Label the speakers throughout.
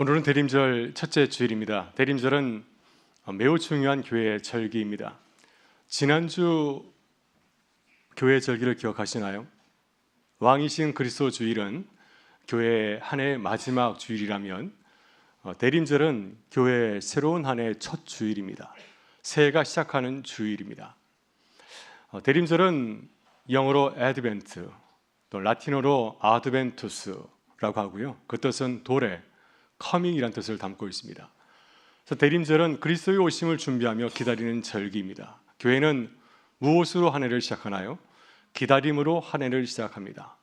Speaker 1: 오늘은 대림절 첫째 주일입니다. 대림절은 매우 중요한 교회의 절기입니다. 지난주 교회 절기를 기억하시나요? 왕이신 그리스도 주일은 교회 한해 마지막 주일이라면 어, 대림절은 교회 새로운 한해첫 주일입니다. 새해가 시작하는 주일입니다. 어, 대림절은 영어로 애드벤트, 또 라틴어로 아드벤투스라고 하고요. 그 뜻은 도래, 커밍이라는 뜻을 담고 있습니다. 그래서 대림절은 그리스도의 오심을 준비하며 기다리는 절기입니다. 교회는 무엇으로 한 해를 시작하나요? 기다림으로 한 해를 시작합니다.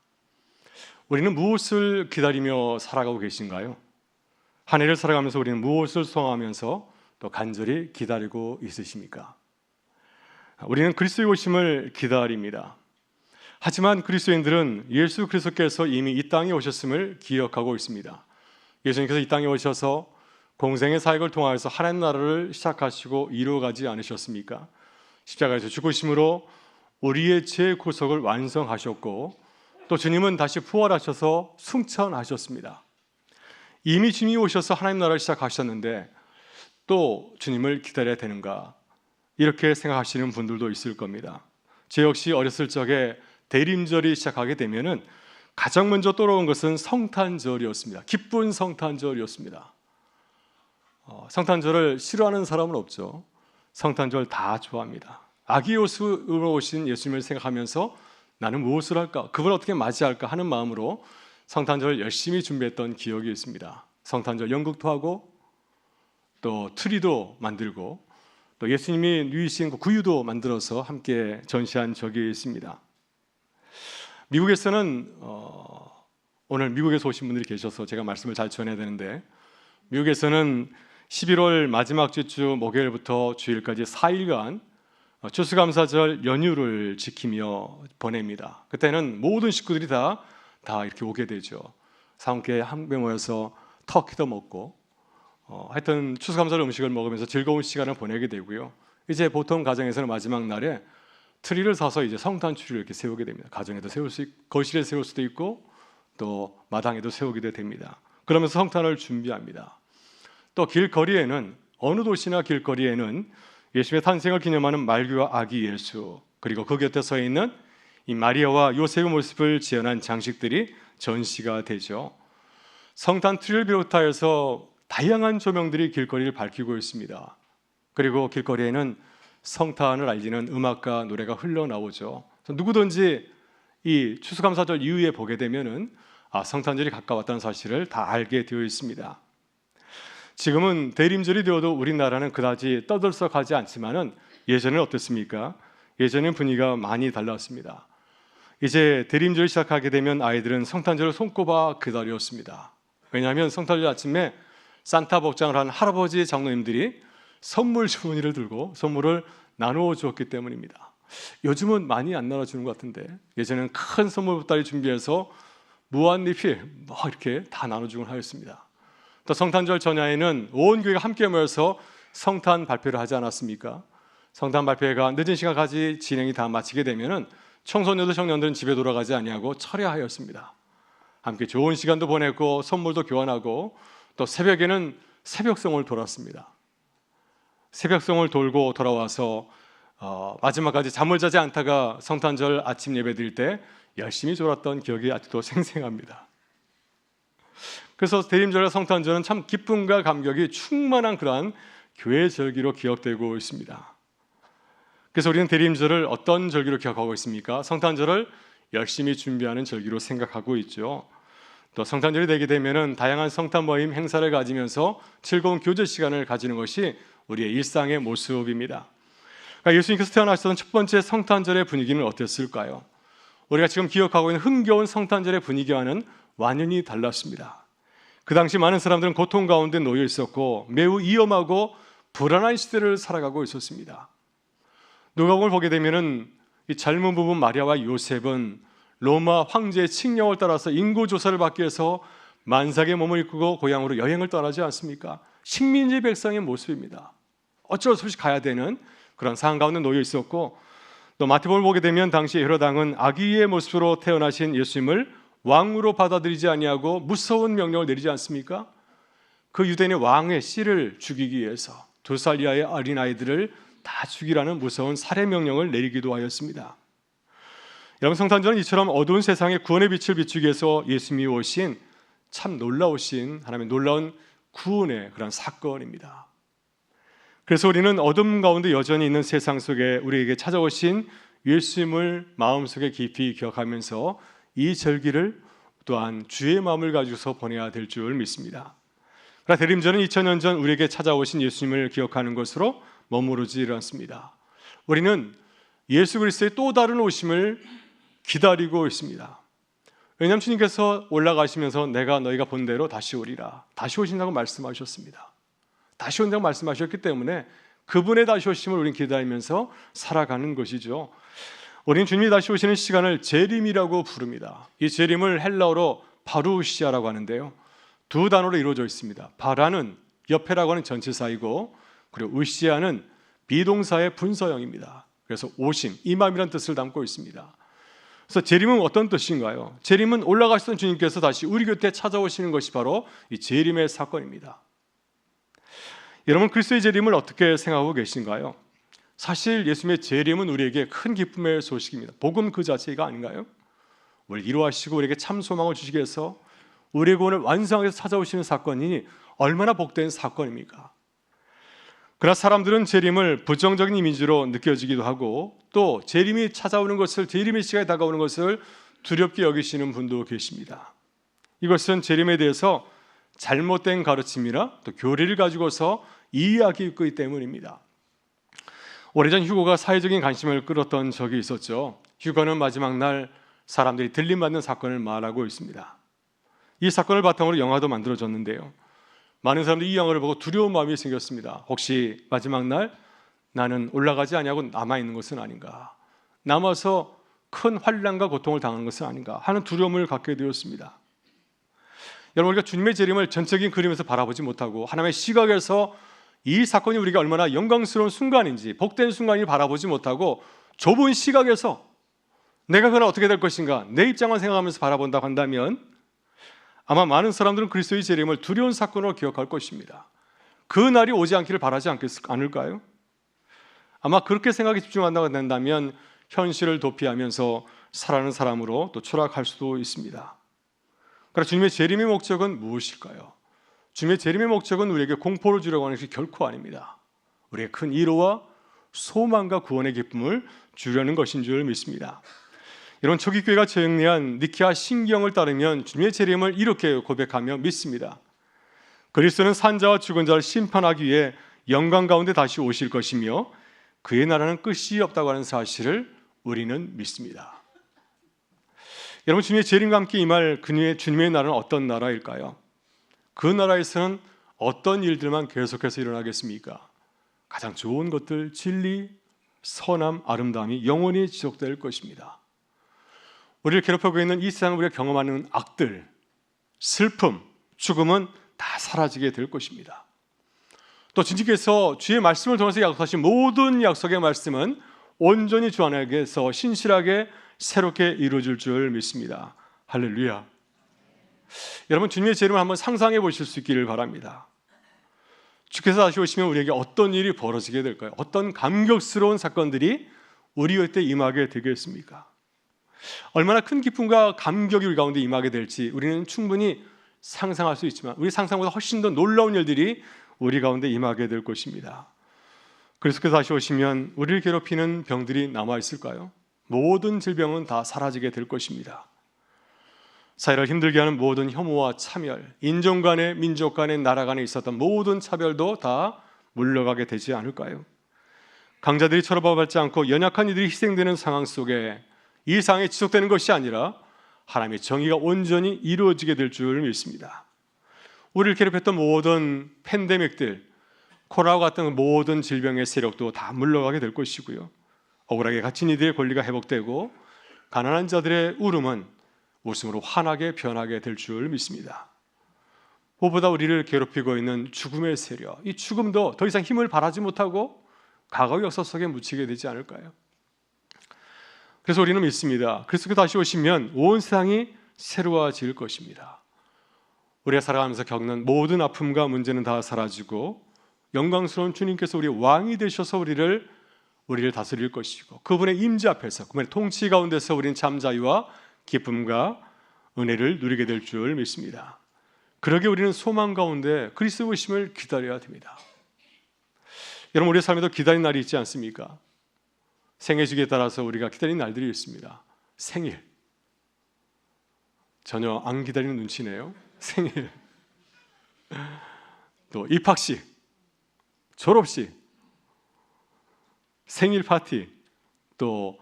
Speaker 1: 우리는 무엇을 기다리며 살아가고 계신가요? 한 해를 살아가면서 우리는 무엇을 소망하면서 또 간절히 기다리고 있으십니까? 우리는 그리스도의 오심을 기다립니다. 하지만 그리스도인들은 예수 그리스도께서 이미 이 땅에 오셨음을 기억하고 있습니다. 예수님께서 이 땅에 오셔서 공생의 사역을 통하여서 하나님 나라를 시작하시고 이루어가지 않으셨습니까? 십자가에서 죽으심으로 우리의 죄 구속을 완성하셨고 또 주님은 다시 부활하셔서 승천하셨습니다. 이미 주님이 오셔서 하나님 나라를 시작하셨는데 또 주님을 기다려야 되는가 이렇게 생각하시는 분들도 있을 겁니다. 제 역시 어렸을 적에 대림절이 시작하게 되면은 가장 먼저 떠오른 것은 성탄절이었습니다. 기쁜 성탄절이었습니다. 어, 성탄절을 싫어하는 사람은 없죠. 성탄절 다 좋아합니다. 아기 요수로 오신 예수님을 생각하면서 나는 무엇을 할까? 그걸 어떻게 맞이할까 하는 마음으로 성탄절을 열심히 준비했던 기억이 있습니다. 성탄절 연극도 하고 또 트리도 만들고 또 예수님이 누이신 그 구유도 만들어서 함께 전시한 적이 있습니다. 미국에서는 어, 오늘 미국에서 오신 분들이 계셔서 제가 말씀을 잘 전해야 되는데 미국에서는 11월 마지막 주주 목요일부터 주일까지 4일간 추수감사절 연휴를 지키며 보냅니다. 그때는 모든 식구들이 다, 다 이렇게 오게 되죠. 함께 함께 모여서 터키도 먹고 어, 하여튼 추수감사절 음식을 먹으면서 즐거운 시간을 보내게 되고요. 이제 보통 가정에서는 마지막 날에 트리를 사서 이제 성탄 추리를 이렇게 세우게 됩니다. 가정에도 세울 수, 있, 거실에 세울 수도 있고 또 마당에도 세우기도 됩니다. 그러면서 성탄을 준비합니다. 또 길거리에는 어느 도시나 길거리에는 예수의 탄생을 기념하는 말귀와 아기 예수 그리고 그 곁에 서 있는 이 마리아와 요셉의 모습을 지연한 장식들이 전시가 되죠. 성탄 트리를 비롯하여서 다양한 조명들이 길거리를 밝히고 있습니다. 그리고 길거리에는 성탄을 알리는 음악과 노래가 흘러나오죠. 누구든지 이 추수감사절 이후에 보게 되면은 아, 성탄절이 가까웠다는 사실을 다 알게 되어 있습니다. 지금은 대림절이 되어도 우리나라는 그다지 떠들썩하지 않지만은 예전에는 어땠습니까? 예전엔 분위기가 많이 달랐습니다. 이제 대림절 시작하게 되면 아이들은 성탄절을 손꼽아 기다렸습니다. 왜냐하면 성탄절 아침에 산타 복장을 한 할아버지 장로님들이 선물 주머니를 들고 선물을 나누어 주었기 때문입니다. 요즘은 많이 안 나눠주는 것 같은데 예전에는 큰 선물 보따리 준비해서 무한리필 뭐 이렇게 다 나눠주곤 하였습니다. 또 성탄절 전야에는 온 교회가 함께 모여서 성탄 발표를 하지 않았습니까? 성탄 발표회가 늦은 시간까지 진행이 다 마치게 되면은 청소년들 청년들은 집에 돌아가지 아니하고 철야하였습니다. 함께 좋은 시간도 보냈고 선물도 교환하고 또 새벽에는 새벽성을 돌았습니다. 새벽성을 돌고 돌아와서 어, 마지막까지 잠을 자지 않다가 성탄절 아침 예배 드릴 때 열심히 졸았던 기억이 아직도 생생합니다. 그래서 대림절과 성탄절은 참 기쁨과 감격이 충만한 그러한 교회 절기로 기억되고 있습니다. 그래서 우리는 대림절을 어떤 절기로 기억하고 있습니까? 성탄절을 열심히 준비하는 절기로 생각하고 있죠. 또 성탄절이 되게 되면은 다양한 성탄 모임 행사를 가지면서 즐거운 교제 시간을 가지는 것이 우리의 일상의 모습입니다. 그러니까 예수님께서 태어나셨던 첫 번째 성탄절의 분위기는 어땠을까요? 우리가 지금 기억하고 있는 흥겨운 성탄절의 분위기와는 완전히 달랐습니다. 그 당시 많은 사람들은 고통 가운데 놓여 있었고 매우 위험하고 불안한 시대를 살아가고 있었습니다. 누가복음을 보게 되면은 이 젊은 부부 마리아와 요셉은 로마 황제의 칙령을 따라서 인구 조사를 받기 위해서 만삭의 몸을 입고 고향으로 여행을 떠나지 않습니까? 식민지 백성의 모습입니다. 어쩔 수 없이 가야 되는 그런 상황 가운데 놓여 있었고 또 마태복음을 보게 되면 당시 헤로당은 아기의 모습으로 태어나신 예수님을 왕으로 받아들이지 아니하고 무서운 명령을 내리지 않습니까? 그 유대인의 왕의 씨를 죽이기 위해서 두 살 이하의 어린 아이들을 다 죽이라는 무서운 살해 명령을 내리기도 하였습니다. 여러분 성탄절은 이처럼 어두운 세상에 구원의 빛을 비추기 위해서 예수님이 오신 참 놀라우신 하나님의 놀라운 구원의 그런 사건입니다. 그래서 우리는 어둠 가운데 여전히 있는 세상 속에 우리에게 찾아오신 예수님을 마음속에 깊이 기억하면서 이 절기를 또한 주의 마음을 가지고서 보내야 될 줄 믿습니다. 그러나 대림절은 2000년 전 우리에게 찾아오신 예수님을 기억하는 것으로 머무르지 않습니다. 우리는 예수 그리스도의 또 다른 오심을 기다리고 있습니다. 왜냐하면 주님께서 올라가시면서 내가 너희가 본 대로 다시 오리라. 다시 오신다고 말씀하셨습니다. 다시 온다고 말씀하셨기 때문에 그분의 다시 오심을 우리는 기다리면서 살아가는 것이죠. 우리는 주님이 다시 오시는 시간을 재림이라고 부릅니다. 이 재림을 헬라어로 바루시아라고 하는데요. 두 단어로 이루어져 있습니다. 바라는 옆에라고 하는 전치사이고 그리고 으시아는 비동사의 분서형입니다. 그래서 오심, 임함이라는 뜻을 담고 있습니다. 그래서 재림은 어떤 뜻인가요? 재림은 올라가시던 주님께서 다시 우리 곁에 찾아오시는 것이 바로 이 재림의 사건입니다. 여러분 그리스도의 재림을 어떻게 생각하고 계신가요? 사실 예수님의 재림은 우리에게 큰 기쁨의 소식입니다. 복음 그 자체가 아닌가요? 우리 이루하시고 우리에게 참 소망을 주시기 위해서 우리의 구원을 완성해서 찾아오시는 사건이 얼마나 복된 사건입니까? 그러나 사람들은 재림을 부정적인 이미지로 느껴지기도 하고 또 재림이 찾아오는 것을 재림의 시간이 다가오는 것을 두렵게 여기시는 분도 계십니다. 이것은 재림에 대해서 잘못된 가르침이나 또 교리를 가지고서 이해하기 때문입니다. 오래전 휴고가 사회적인 관심을 끌었던 적이 있었죠. 휴거는 마지막 날 사람들이 들림받는 사건을 말하고 있습니다. 이 사건을 바탕으로 영화도 만들어졌는데요. 많은 사람들이 이 영화를 보고 두려운 마음이 생겼습니다. 혹시 마지막 날 나는 올라가지 아니하고 남아 있는 것은 아닌가? 남아서 큰 환란과 고통을 당하는 것은 아닌가 하는 두려움을 갖게 되었습니다. 여러분 우리가 주님의 재림을 전적인 그림에서 바라보지 못하고 하나님의 시각에서 이 사건이 우리가 얼마나 영광스러운 순간인지 복된 순간이 바라보지 못하고 좁은 시각에서 내가 그날 어떻게 될 것인가 내 입장만 생각하면서 바라본다고 한다면 아마 많은 사람들은 그리스도의 재림을 두려운 사건으로 기억할 것입니다. 그 날이 오지 않기를 바라지 않을까요? 아마 그렇게 생각에 집중한다고 된다면 현실을 도피하면서 살아가는 사람으로 또 추락할 수도 있습니다. 그러나 주님의 재림의 목적은 무엇일까요? 주님의 재림의 목적은 우리에게 공포를 주려고 하는 것이 결코 아닙니다. 우리의 큰 위로와 소망과 구원의 기쁨을 주려는 것인 줄 믿습니다. 이런 초기 교회가 정리한 니키아 신경을 따르면 주님의 재림을 이렇게 고백하며 믿습니다. 그리스도는 산자와 죽은 자를 심판하기 위해 영광 가운데 다시 오실 것이며 그의 나라는 끝이 없다고 하는 사실을 우리는 믿습니다. 여러분 주님의 재림과 함께 임할 그의 주님의 나라는 어떤 나라일까요? 그 나라에서는 어떤 일들만 계속해서 일어나겠습니까? 가장 좋은 것들, 진리, 선함, 아름다움이 영원히 지속될 것입니다. 우리를 괴롭히고 있는 이 세상을 우리가 경험하는 악들, 슬픔, 죽음은 다 사라지게 될 것입니다. 또 주님께서 주의 말씀을 통해서 약속하신 모든 약속의 말씀은 온전히 주 안에서 신실하게 새롭게 이루어질 줄 믿습니다. 할렐루야. 여러분 주님의 재림을 한번 상상해 보실 수 있기를 바랍니다. 주께서 다시 오시면 우리에게 어떤 일이 벌어지게 될까요? 어떤 감격스러운 사건들이 우리 곁에 임하게 되겠습니까? 얼마나 큰 기쁨과 감격이 우리 가운데 임하게 될지 우리는 충분히 상상할 수 있지만 우리 상상보다 훨씬 더 놀라운 일들이 우리 가운데 임하게 될 것입니다. 그래서 그 다시 오시면 우리를 괴롭히는 병들이 남아 있을까요? 모든 질병은 다 사라지게 될 것입니다. 사회를 힘들게 하는 모든 혐오와 차별, 인종 간의 민족 간의 나라 간에 있었던 모든 차별도 다 물러가게 되지 않을까요? 강자들이 철업받지 않고 연약한 이들이 희생되는 상황 속에 이 상황이 지속되는 것이 아니라 하나님의 정의가 온전히 이루어지게 될 줄 믿습니다. 우리를 괴롭혔던 모든 팬데믹들, 코로나와 같은 모든 질병의 세력도 다 물러가게 될 것이고요. 억울하게 갇힌 이들의 권리가 회복되고 가난한 자들의 울음은 웃음으로 환하게 변하게 될 줄 믿습니다. 무엇보다 우리를 괴롭히고 있는 죽음의 세력, 이 죽음도 더 이상 힘을 발하지 못하고 과거의 역사 속에 묻히게 되지 않을까요? 그래서 우리는 믿습니다. 그리스도 다시 오시면 온 세상이 새로워질 것입니다. 우리가 살아가면서 겪는 모든 아픔과 문제는 다 사라지고 영광스러운 주님께서 우리 왕이 되셔서 우리를 우리를 다스릴 것이고 그분의 임재 앞에서 그분의 통치 가운데서 우리는 참 자유와 기쁨과 은혜를 누리게 될 줄 믿습니다. 그러게 우리는 소망 가운데 그리스도 오심을 기다려야 됩니다. 여러분 우리의 삶에도 기다린 날이 있지 않습니까? 생애 주기에 따라서 우리가 기다린 날들이 있습니다. 생일 전혀 안 기다리는 눈치네요. 생일 또 입학식 졸업식 생일 파티 또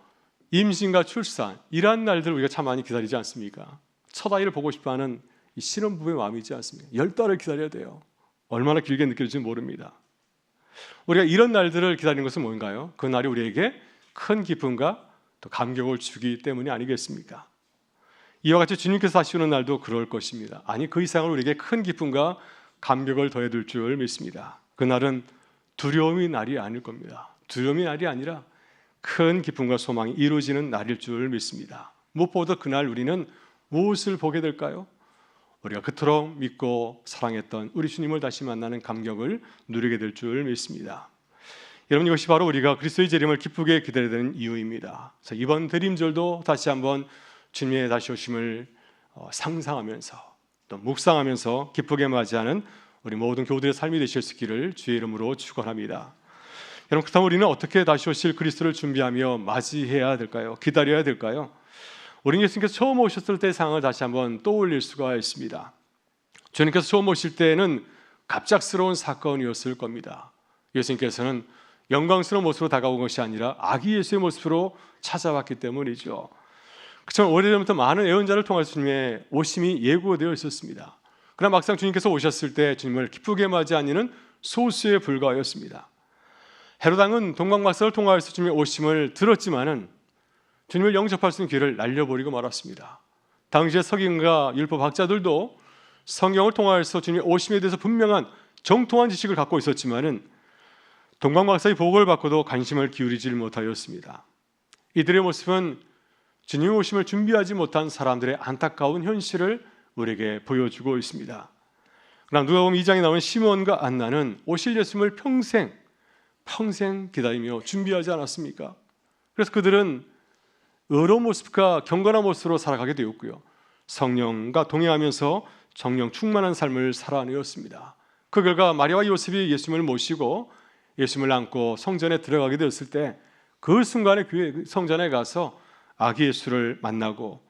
Speaker 1: 임신과 출산 이러한 날들 우리가 참 많이 기다리지 않습니까? 첫 아이를 보고 싶어하는 이 신혼부부의 마음이 있지 않습니까? 열 달을 기다려야 돼요. 얼마나 길게 느낄지 모릅니다. 우리가 이런 날들을 기다리는 것은 뭔가요? 그 날이 우리에게 큰 기쁨과 또 감격을 주기 때문이 아니겠습니까? 이와 같이 주님께서 다시 오는 날도 그럴 것입니다. 아니 그 이상을 우리에게 큰 기쁨과 감격을 더해 둘 줄 믿습니다. 그 날은 두려움이 날이 아닐 겁니다. 두려움이 날이 아니라 큰 기쁨과 소망이 이루어지는 날일 줄 믿습니다. 무엇보다 그날 우리는 무엇을 보게 될까요? 우리가 그토록 믿고 사랑했던 우리 주님을 다시 만나는 감격을 누리게 될 줄 믿습니다. 여러분 이것이 바로 우리가 그리스도의 재림을 기쁘게 기다려야 되는 이유입니다. 그래서 이번 대림절도 다시 한번 주님의 다시 오심을 어, 상상하면서 또 묵상하면서 기쁘게 맞이하는 우리 모든 교우들의 삶이 되실 수 있기를 주의 이름으로 축원합니다. 여러분 그렇다면 우리는 어떻게 다시 오실 그리스도를 준비하며 맞이해야 될까요? 기다려야 될까요? 우리 예수님께서 처음 오셨을 때의 상황을 다시 한번 떠올릴 수가 있습니다. 주님께서 처음 오실 때는 갑작스러운 사건이었을 겁니다. 예수님께서는 영광스러운 모습으로 다가온 것이 아니라 아기 예수의 모습으로 찾아왔기 때문이죠. 그렇지만 오래전부터 많은 예언자를 통해서 주님의 오심이 예고되어 있었습니다. 그러나 막상 주님께서 오셨을 때 주님을 기쁘게 맞이하니는 소수에 불과하였습니다. 헤로당은 동방박사를 통하여서 주님의 오심을 들었지만은 주님을 영접할 수 있는 길을 날려버리고 말았습니다. 당시의 석인과 율법 학자들도 성경을 통하여서 주님의 오심에 대해서 분명한 정통한 지식을 갖고 있었지만은 동방 박사의 보고를 받고도 관심을 기울이지 못하였습니다. 이들의 모습은 주님의 오심을 준비하지 못한 사람들의 안타까운 현실을 우리에게 보여주고 있습니다. 그러나 누가복음 2장에 나오는 시몬과 안나는 오실 예수님을 평생 평생 기다리며 준비하지 않았습니까? 그래서 그들은 의로운 모습과 경건한 모습으로 살아가게 되었고요. 성령과 동행하면서 정령 충만한 삶을 살아내었습니다. 그 결과 마리아와 요셉이 예수님을 모시고 예수님을 안고 성전에 들어가게 되었을 때 그 순간에 교회 성전에 가서 아기 예수를 만나고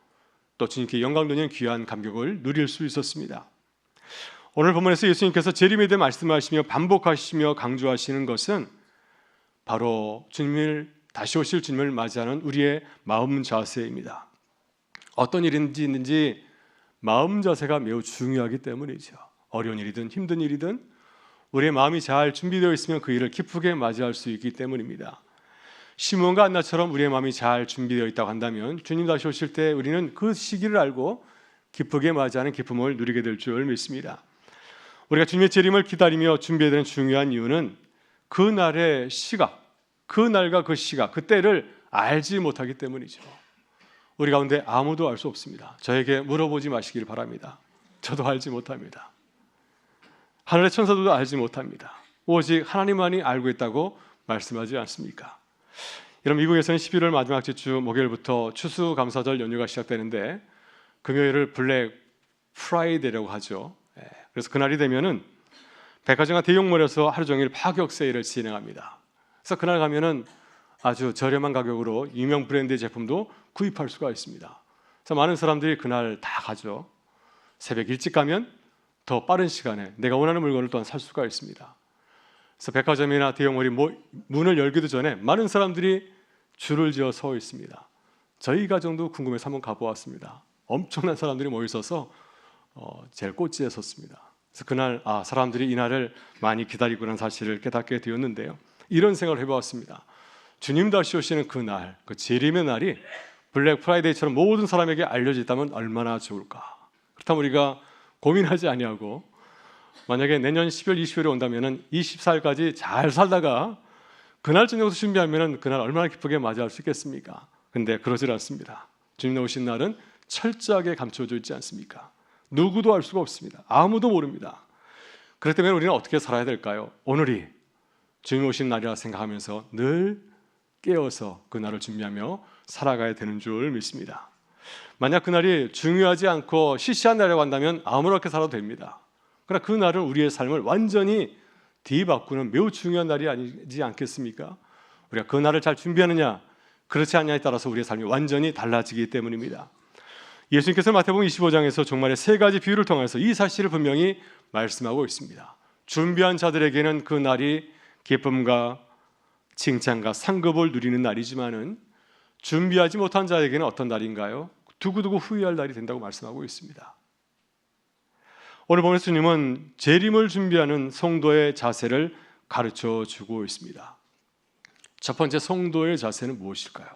Speaker 1: 또 주님께 영광 돌리는 귀한 감격을 누릴 수 있었습니다. 오늘 본문에서 예수님께서 재림에 대해 말씀하시며 반복하시며 강조하시는 것은 바로 주님을 다시 오실 주님을 맞이하는 우리의 마음 자세입니다. 어떤 일인지 있는지 마음 자세가 매우 중요하기 때문이죠. 어려운 일이든 힘든 일이든 우리의 마음이 잘 준비되어 있으면 그 일을 기쁘게 맞이할 수 있기 때문입니다. 시몬과 안나처럼 우리의 마음이 잘 준비되어 있다고 한다면 주님 다시 오실 때 우리는 그 시기를 알고 기쁘게 맞이하는 기쁨을 누리게 될 줄 믿습니다. 우리가 주님의 재림을 기다리며 준비해야 되는 중요한 이유는 그 날의 시각, 그 날과 그 시각, 그 때를 알지 못하기 때문이죠. 우리 가운데 아무도 알 수 없습니다. 저에게 물어보지 마시길 바랍니다. 저도 알지 못합니다. 하늘의 천사들도 알지 못합니다. 오직 하나님만이 알고 있다고 말씀하지 않습니까? 여러분 미국에서는 11월 마지막 주 목요일부터 추수 감사절 연휴가 시작되는데 금요일을 블랙 프라이데이라고 하죠. 예, 그래서 그날이 되면은 백화점과 대형몰에서 하루 종일 파격 세일을 진행합니다. 그래서 그날 가면은 아주 저렴한 가격으로 유명 브랜드의 제품도 구입할 수가 있습니다. 그래서 많은 사람들이 그날 다 가죠. 새벽 일찍 가면 더 빠른 시간에 내가 원하는 물건을 또한 살 수가 있습니다. 그래서 백화점이나 대형몰이 문을 열기도 전에 많은 사람들이 줄을 지어 서 있습니다. 저희 가정도 궁금해서 한번 가보았습니다. 엄청난 사람들이 모여 있어서 어, 제일 꽃지에 섰습니다. 그래서 그날 아 사람들이 이날을 많이 기다리고는 사실을 깨닫게 되었는데요. 이런 생각을 해보았습니다. 주님 다시 오시는 그 날, 그 재림의 날이 블랙 프라이데이처럼 모든 사람에게 알려졌다면 얼마나 좋을까. 그렇다면 우리가 고민하지 아니하고 만약에 내년 10월 20일에 온다면은 24일까지 잘 살다가 그날 저녁부터 준비하면은 그날 얼마나 기쁘게 맞이할 수 있겠습니까? 근데 그러질 않습니다. 주님 오신 날은 철저하게 감춰져 있지 않습니까? 누구도 알 수가 없습니다. 아무도 모릅니다. 때문에 우리는 어떻게 살아야 될까요? 오늘이 주님 오신 날이라 생각하면서 늘 깨어서 그 날을 준비하며 살아가야 되는 줄 믿습니다. 만약 그날이 중요하지 않고 시시한 날이라고 한다면 아무렇게 살아도 됩니다. 그러나 그 날은 우리의 삶을 완전히 뒤바꾸는 매우 중요한 날이 아니지 않겠습니까? 우리가 그 날을 잘 준비하느냐, 그렇지 않냐에 따라서 우리의 삶이 완전히 달라지기 때문입니다. 예수님께서 마태복음 25장에서 종말의 세 가지 비유를 통해서 이 사실을 분명히 말씀하고 있습니다. 준비한 자들에게는 그 날이 기쁨과 칭찬과 상급을 누리는 날이지만은 준비하지 못한 자에게는 어떤 날인가요? 두고두고 후회할 날이 된다고 말씀하고 있습니다. 오늘 보면 주님은 재림을 준비하는 성도의 자세를 가르쳐 주고 있습니다. 첫 번째 성도의 자세는 무엇일까요?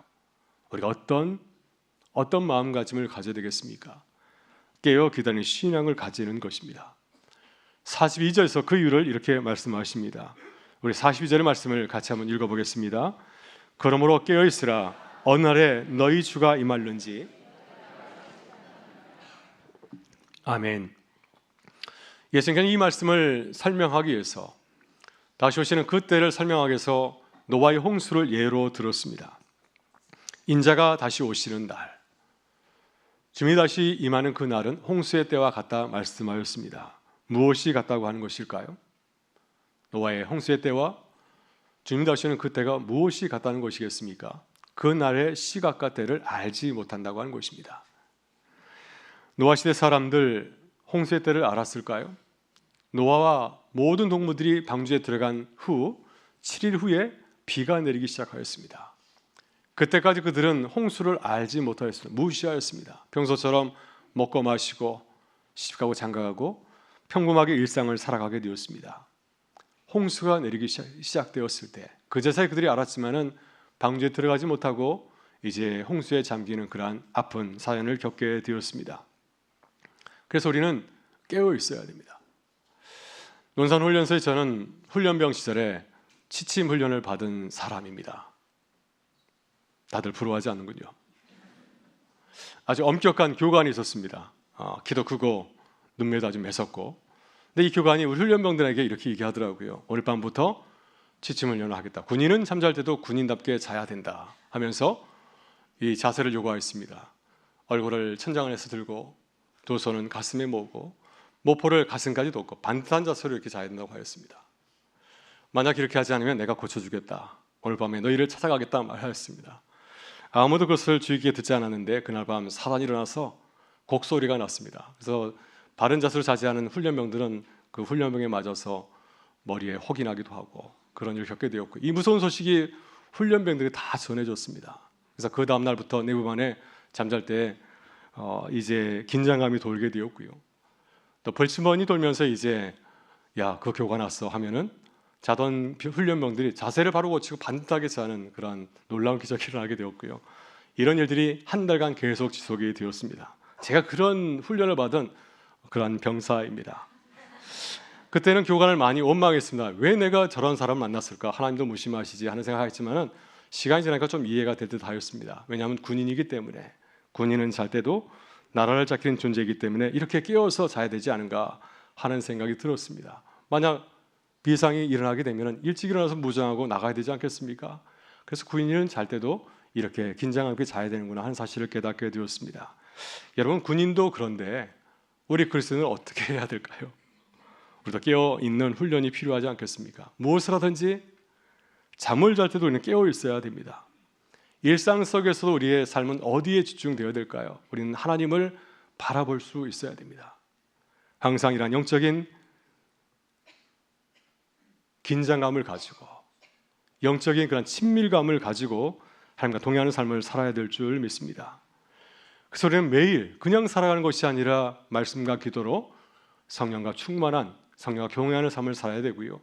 Speaker 1: 우리가 어떤 어떤 마음가짐을 가져야 되겠습니까? 깨어 기다리는 신앙을 가지는 것입니다. 42절에서 그 이유를 이렇게 말씀하십니다. 우리 42절의 말씀을 같이 한번 읽어보겠습니다. 그러므로 깨어 있으라 어느 날에 너희 주가 임할는지 아멘. 예수님께서 이 말씀을 설명하기 위해서 다시 오시는 그때를 설명하기 위해서 노아의 홍수를 예로 들었습니다. 인자가 다시 오시는 날, 주님이 다시 임하는 그 날은 홍수의 때와 같다 말씀하였습니다. 무엇이 같다고 하는 것일까요? 노아의 홍수의 때와 주님 다시 오는 그 때가 무엇이 같다는 것이겠습니까? 그 날의 시각과 때를 알지 못한다고 하는 것입니다. 노아 시대 사람들 홍수의 때를 알았을까요? 노아와 모든 동물들이 방주에 들어간 후 7일 후에 비가 내리기 시작하였습니다. 그때까지 그들은 홍수를 알지 못하였습니다. 무시하였습니다. 평소처럼 먹고 마시고 시집가고 장가가고 평범하게 일상을 살아가게 되었습니다. 홍수가 내리기 시작되었을 때 그제서야 그들이 알았지만은 방주에 들어가지 못하고 이제 홍수에 잠기는 그러한 아픈 사연을 겪게 되었습니다. 그래서 우리는 깨어 있어야 됩니다. 논산 훈련소에 저는 훈련병 시절에 취침 훈련을 받은 사람입니다. 다들 부러워하지 않는군요. 아주 엄격한 교관이 있었습니다. 어, 키도 크고 눈매도 아주 매섭고. 근데 이 교관이 우리 훈련병들에게 이렇게 얘기하더라고요. 오늘 밤부터 취침 훈련을 하겠다. 군인은 잠잘 때도 군인답게 자야 된다. 하면서 이 자세를 요구하였습니다. 얼굴을 천장 안에서 들고 두 손은 가슴에 모으고 모포를 가슴까지 돋고 반듯한 자세로 이렇게 자야 된다고 하였습니다. 만약 이렇게 하지 않으면 내가 고쳐주겠다. 오늘 밤에 너희를 찾아가겠다 말하였습니다. 아무도 그것을 주의 깊게 듣지 않았는데 그날 밤 사단이 일어나서 곡소리가 났습니다. 그래서 바른 자세로 자지 않은 훈련병들은 그 훈련병에 맞아서 머리에 혹이 나기도 하고 그런 일을 겪게 되었고 이 무서운 소식이 훈련병들이 다 전해졌습니다. 그래서 그 다음 날부터 내부반에 잠잘 때 어, 이제 긴장감이 돌게 되었고요. 또 벌침번이 돌면서 이제 야 그 교관 왔어 하면은 자던 훈련병들이 자세를 바로 고치고 반듯하게 자는 그런 놀라운 기적이 일어나게 되었고요. 이런 일들이 한 달간 계속 지속이 되었습니다. 제가 그런 훈련을 받은 그런 병사입니다. 그때는 교관을 많이 원망했습니다. 왜 내가 저런 사람을 만났을까? 하나님도 무심하시지 하는 생각했지만은 시간이 지나니까 좀 이해가 될 듯하였습니다. 왜냐하면 군인이기 때문에 군인은 잘 때도 나라를 지키는 존재이기 때문에 이렇게 깨어서 자야 되지 않은가 하는 생각이 들었습니다. 만약 비상이 일어나게 되면 일찍 일어나서 무장하고 나가야 되지 않겠습니까? 그래서 군인은 잘 때도 이렇게 긴장하게 자야 되는구나 하는 사실을 깨닫게 되었습니다. 여러분 군인도 그런데 우리 그리스도는 어떻게 해야 될까요? 우리도 깨어 있는 훈련이 필요하지 않겠습니까? 무엇을 하든지 잠을 잘 때도 우리는 깨어 있어야 됩니다. 일상 속에서도 우리의 삶은 어디에 집중되어야 될까요? 우리는 하나님을 바라볼 수 있어야 됩니다. 항상 이런 영적인 긴장감을 가지고 영적인 그런 친밀감을 가지고 하나님과 동행하는 삶을 살아야 될 줄 믿습니다. 그래서 우리는 매일 그냥 살아가는 것이 아니라 말씀과 기도로 성령과 충만한 성령과 경외하는 삶을 살아야 되고요.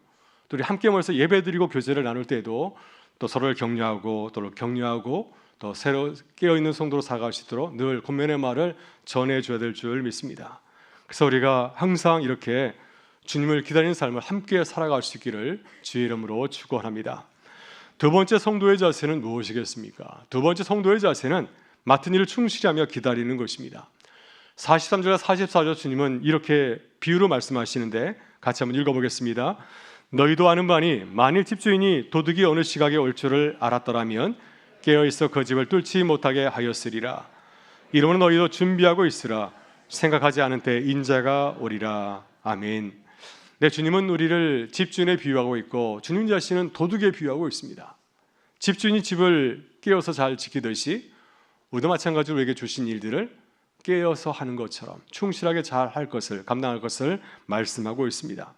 Speaker 1: 또 우리 함께 모여서 예배드리고 교제를 나눌 때에도 또 서로를 격려하고 또 격려하고 또 새로 깨어 있는 성도로 살아갈 수 있도록 늘 권면의 말을 전해 줘야 될 줄 믿습니다. 그래서 우리가 항상 이렇게 주님을 기다리는 삶을 함께 살아갈 수 있기를 주의 이름으로 축원합니다. 두 번째 성도의 자세는 무엇이겠습니까? 두 번째 성도의 자세는 맡은 일을 충실히 하며 기다리는 것입니다. 43절과 44절 주님은 이렇게 비유로 말씀하시는데 같이 한번 읽어보겠습니다. 너희도 아는 바니 만일 집주인이 도둑이 어느 시각에 올 줄을 알았더라면 깨어 있어 그 집을 뚫지 못하게 하였으리라. 이러므로 너희도 준비하고 있으라. 생각하지 않은 때 인자가 오리라. 아멘. 네, 주님은 우리를 집주인에 비유하고 있고 주님 자신은 도둑에 비유하고 있습니다. 집주인이 집을 깨어서 잘 지키듯이 우리도 마찬가지로 우리에게 주신 일들을 깨어서 하는 것처럼 충실하게 잘 할 것을 감당할 것을 말씀하고 있습니다.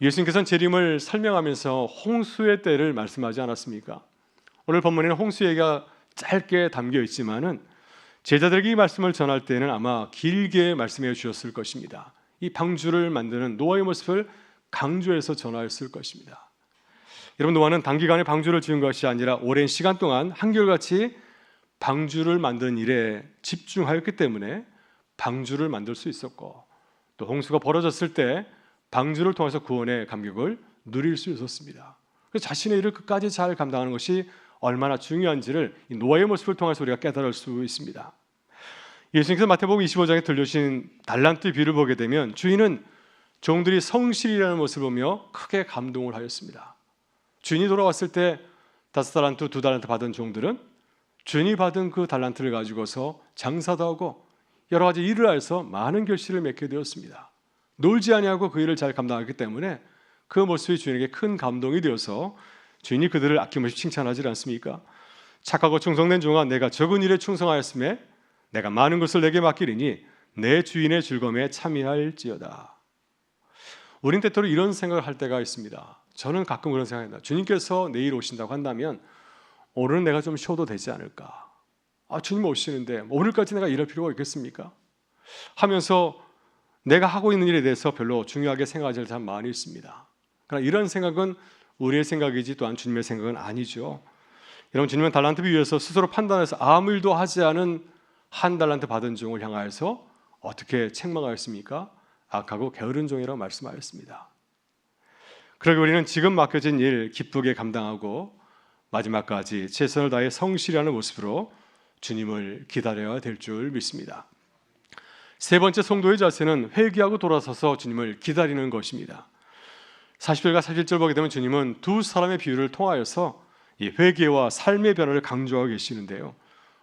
Speaker 1: 예수님께서는 재림을 설명하면서 홍수의 때를 말씀하지 않았습니까? 오늘 본문에는 홍수 얘기가 짧게 담겨 있지만은 제자들에게 이 말씀을 전할 때는 아마 길게 말씀해 주셨을 것입니다. 이 방주를 만드는 노아의 모습을 강조해서 전하였을 것입니다. 여러분 노아는 단기간에 방주를 지은 것이 아니라 오랜 시간 동안 한결같이 방주를 만드는 일에 집중하였기 때문에 방주를 만들 수 있었고 또 홍수가 벌어졌을 때 방주를 통해서 구원의 감격을 누릴 수 있었습니다. 그래서 자신의 일을 끝까지 잘 감당하는 것이 얼마나 중요한지를 이 노아의 모습을 통해서 우리가 깨달을 수 있습니다. 예수님께서 마태복음 25장에 들려주신 달란트 비를 보게 되면 주인은 종들이 성실이라는 모습을 보며 크게 감동을 하였습니다. 주인이 돌아왔을 때 다섯 달란트, 두 달란트 받은 종들은 주인이 받은 그 달란트를 가지고서 장사도 하고 여러 가지 일을 해서 많은 결실을 맺게 되었습니다. 놀지 아니하고 그 일을 잘 감당하기 때문에 그 모습이 주인에게 큰 감동이 되어서 주인이 그들을 아낌없이 칭찬하지 않습니까? 착하고 충성된 종아 내가 적은 일에 충성하였음에 내가 많은 것을 내게 맡기리니 내 주인의 즐거움에 참여할지어다. 우린 때때로 이런 생각을 할 때가 있습니다. 저는 가끔 그런 생각합니다. 주님께서 내일 오신다고 한다면 오늘은 내가 좀 쉬어도 되지 않을까? 아, 주님 오시는데 오늘까지 내가 일할 필요가 있겠습니까? 하면서 내가 하고 있는 일에 대해서 별로 중요하게 생각하지 참 많이 있습니다. 그러나 이런 생각은 우리의 생각이지 또한 주님의 생각은 아니죠. 여러분 주님은 달란트 비유에서 스스로 판단해서 아무 일도 하지 않은 한 달란트 받은 종을 향하여서 어떻게 책망하였습니까? 악하고 게으른 종이라고 말씀하였습니다. 그러기 우리는 지금 맡겨진 일 기쁘게 감당하고 마지막까지 최선을 다해 성실하는 모습으로 주님을 기다려야 될 줄 믿습니다. 세 번째 성도의 자세는 회개하고 돌아서서 주님을 기다리는 것입니다. 40절과 41절 보게 되면 주님은 두 사람의 비유를 통하여서 이 회개와 삶의 변화를 강조하고 계시는데요.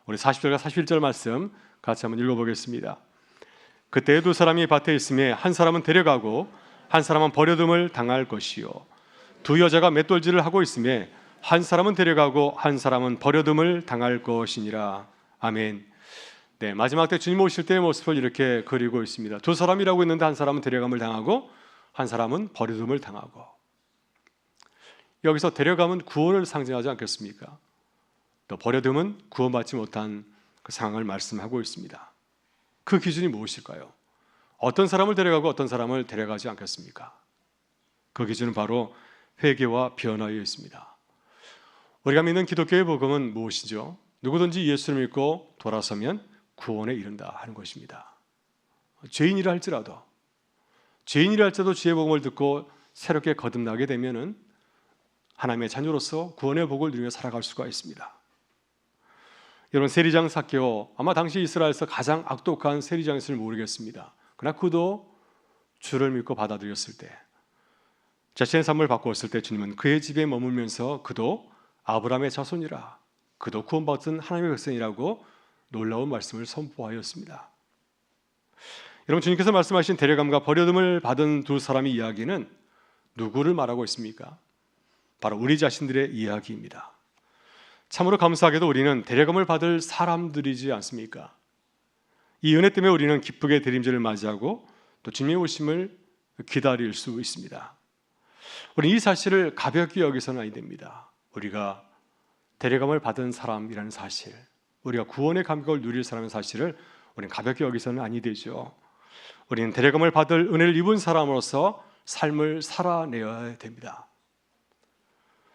Speaker 1: 우리 40절과 41절 말씀 같이 한번 읽어보겠습니다. 그때 두 사람이 밭에 있음에 한 사람은 데려가고 한 사람은 버려둠을 당할 것이요 두 여자가 맷돌질을 하고 있음에 한 사람은 데려가고 한 사람은 버려둠을 당할 것이니라 아멘. 네 마지막 때 주님 오실 때의 모습을 이렇게 그리고 있습니다. 두 사람이라고 했는데 한 사람은 데려감을 당하고 한 사람은 버려둠을 당하고 여기서 데려감은 구원을 상징하지 않겠습니까? 또 버려둠은 구원받지 못한 그 상황을 말씀하고 있습니다. 그 기준이 무엇일까요? 어떤 사람을 데려가고 어떤 사람을 데려가지 않겠습니까? 그 기준은 바로 회개와 변화에 있습니다. 우리가 믿는 기독교의 복음은 무엇이죠? 누구든지 예수를 믿고 돌아서면 구원에 이른다 하는 것입니다. 죄인이라 할지라도 죄인이라 할지라도 주의 복음을 듣고 새롭게 거듭나게 되면은 하나님의 자녀로서 구원의 복을 누리며 살아갈 수가 있습니다. 여러분 세리장 사케오 아마 당시 이스라엘에서 가장 악독한 세리장이었을 모르겠습니다. 그러나 그도 주를 믿고 받아들였을 때 자신의 삶을 바꾸었을 때 주님은 그의 집에 머물면서 그도 아브라함의 자손이라 그도 구원받은 하나님의 백성이라고 놀라운 말씀을 선포하였습니다. 여러분 주님께서 말씀하신 데려감과 버려둠을 받은 두 사람의 이야기는 누구를 말하고 있습니까? 바로 우리 자신들의 이야기입니다. 참으로 감사하게도 우리는 데려감을 받을 사람들이지 않습니까? 이 은혜 때문에 우리는 기쁘게 대림절을 맞이하고 또 주님의 오심을 기다릴 수 있습니다. 우리 이 사실을 가볍게 여기서는 아니 됩니다. 우리가 데려감을 받은 사람이라는 사실, 우리가 구원의 감격을 누릴 사람의 사실을 우리는 가볍게 여기서는 아니 되죠. 우리는 데려감을 받을 은혜를 입은 사람으로서 삶을 살아내야 됩니다.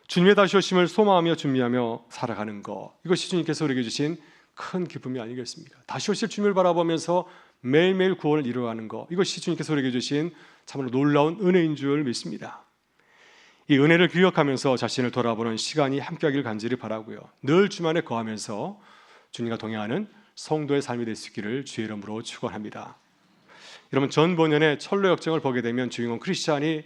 Speaker 1: 주님의 다시 오심을 소망하며 준비하며 살아가는 것 이것이 주님께서 우리에게 주신 큰 기쁨이 아니겠습니까? 다시 오실 주님을 바라보면서 매일매일 구원을 이루어가는 것 이것이 주님께서 우리에게 주신 참으로 놀라운 은혜인 줄 믿습니다. 이 은혜를 기억하면서 자신을 돌아보는 시간이 함께하길 간절히 바라고요. 늘 주만에 거하면서 주님과 동행하는 성도의 삶이 될 수 있기를 주의 이름으로 축원합니다. 여러분 전 본연의 철로 역정을 보게 되면 주인공 크리스찬이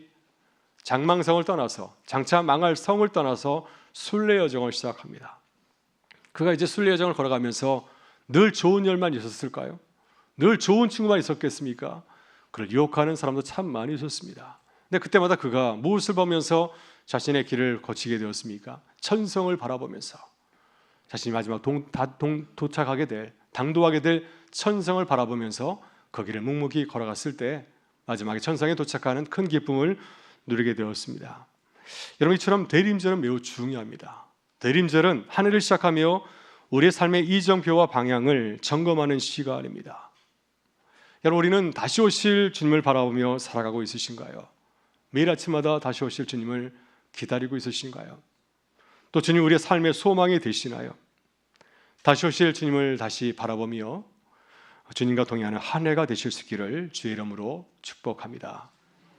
Speaker 1: 장망성을 떠나서 장차 망할 성을 떠나서 순례 여정을 시작합니다. 그가 이제 순례 여정을 걸어가면서 늘 좋은 일만 있었을까요? 늘 좋은 친구만 있었겠습니까? 그를 유혹하는 사람도 참 많이 있었습니다. 근데 그때마다 그가 무엇을 보면서 자신의 길을 거치게 되었습니까? 천성을 바라보면서 자신이 마지막 동, 다, 동, 도착하게 될 당도하게 될 천성을 바라보면서 거기를 묵묵히 걸어갔을 때 마지막에 천성에 도착하는 큰 기쁨을 누리게 되었습니다. 여러분 이처럼 대림절은 매우 중요합니다. 대림절은 하늘을 시작하며 우리의 삶의 이정표와 방향을 점검하는 시간입니다. 여러분 우리는 다시 오실 주님을 바라보며 살아가고 있으신가요? 매일 아침마다 다시 오실 주님을 기다리고 있으신가요? 또 주님 우리의 삶의 소망이 되시나요? 다시 오실 주님을 다시 바라보며 주님과 동행하는 한 해가 되실 수 있기를 주의 이름으로 축복합니다.